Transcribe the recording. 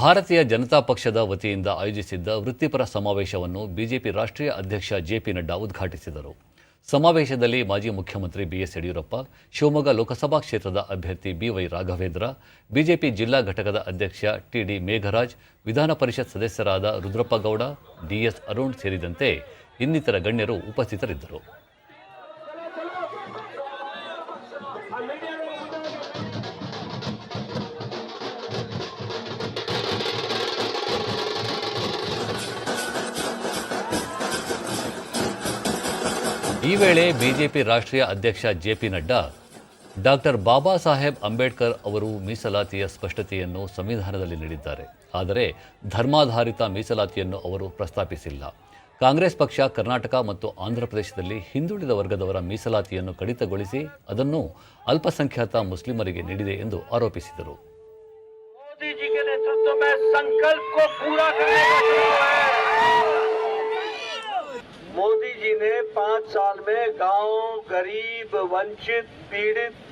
ಭಾರತೀಯ ಜನತಾ ಪಕ್ಷದ ವತಿಯಿಂದ ಆಯೋಜಿಸಿದ್ದ ವೃತ್ತಿಪರ ಸಮಾವೇಶವನ್ನು ಬಿಜೆಪಿ ರಾಷ್ಟ್ರೀಯ ಅಧ್ಯಕ್ಷ ಜೆಪಿ ನಡ್ಡಾ ಉದ್ಘಾಟಿಸಿದರು. ಸಮಾವೇಶದಲ್ಲಿ ಮಾಜಿ ಮುಖ್ಯಮಂತ್ರಿ ಬಿಎಸ್ ಯಡಿಯೂರಪ್ಪ, ಶಿವಮೊಗ್ಗ ಲೋಕಸಭಾ ಕ್ಷೇತ್ರದ ಅಭ್ಯರ್ಥಿ ಬಿವೈ ರಾಘವೇಂದ್ರ, ಬಿಜೆಪಿ ಜಿಲ್ಲಾ ಘಟಕದ ಅಧ್ಯಕ್ಷ ಟಿಡಿ ಮೇಘರಾಜ್, ವಿಧಾನ ಪರಿಷತ್ ಸದಸ್ಯರಾದ ರುದ್ರಪ್ಪಗೌಡ ಡಿಎಸ್ ಅರುಣ್ ಸೇರಿದಂತೆ ಇನ್ನಿತರ ಗಣ್ಯರು ಉಪಸ್ಥಿತರಿದ್ದರು. ಈ ವೇಳೆ ಬಿಜೆಪಿ ರಾಷ್ಟ್ರೀಯ ಅಧ್ಯಕ್ಷ ಜೆಪಿ ನಡ್ಡಾ, ಡಾಕ್ಟರ್ ಬಾಬಾ ಸಾಹೇಬ್ ಅಂಬೇಡ್ಕರ್ ಅವರು ಮೀಸಲಾತಿಯ ಸ್ಪಷ್ಟತೆಯನ್ನು ಸಂವಿಧಾನದಲ್ಲಿ ನೀಡಿದ್ದಾರೆ. ಆದರೆ ಧರ್ಮಾಧಾರಿತ ಮೀಸಲಾತಿಯನ್ನು ಅವರು ಪ್ರಸ್ತಾಪಿಸಿಲ್ಲ. ಕಾಂಗ್ರೆಸ್ ಪಕ್ಷ, ಕರ್ನಾಟಕ ಮತ್ತು ಆಂಧ್ರಪ್ರದೇಶದಲ್ಲಿ ಹಿಂದುಳಿದ ವರ್ಗದವರ ಮೀಸಲಾತಿಯನ್ನು ಕಡಿತಗೊಳಿಸಿ ಅದನ್ನು ಅಲ್ಪಸಂಖ್ಯಾತ ಮುಸ್ಲಿಮರಿಗೆ ನೀಡಿದೆ ಎಂದು ಆರೋಪಿಸಿದರು. पाँच साल में गाँव गरीब वंचित पीड़ित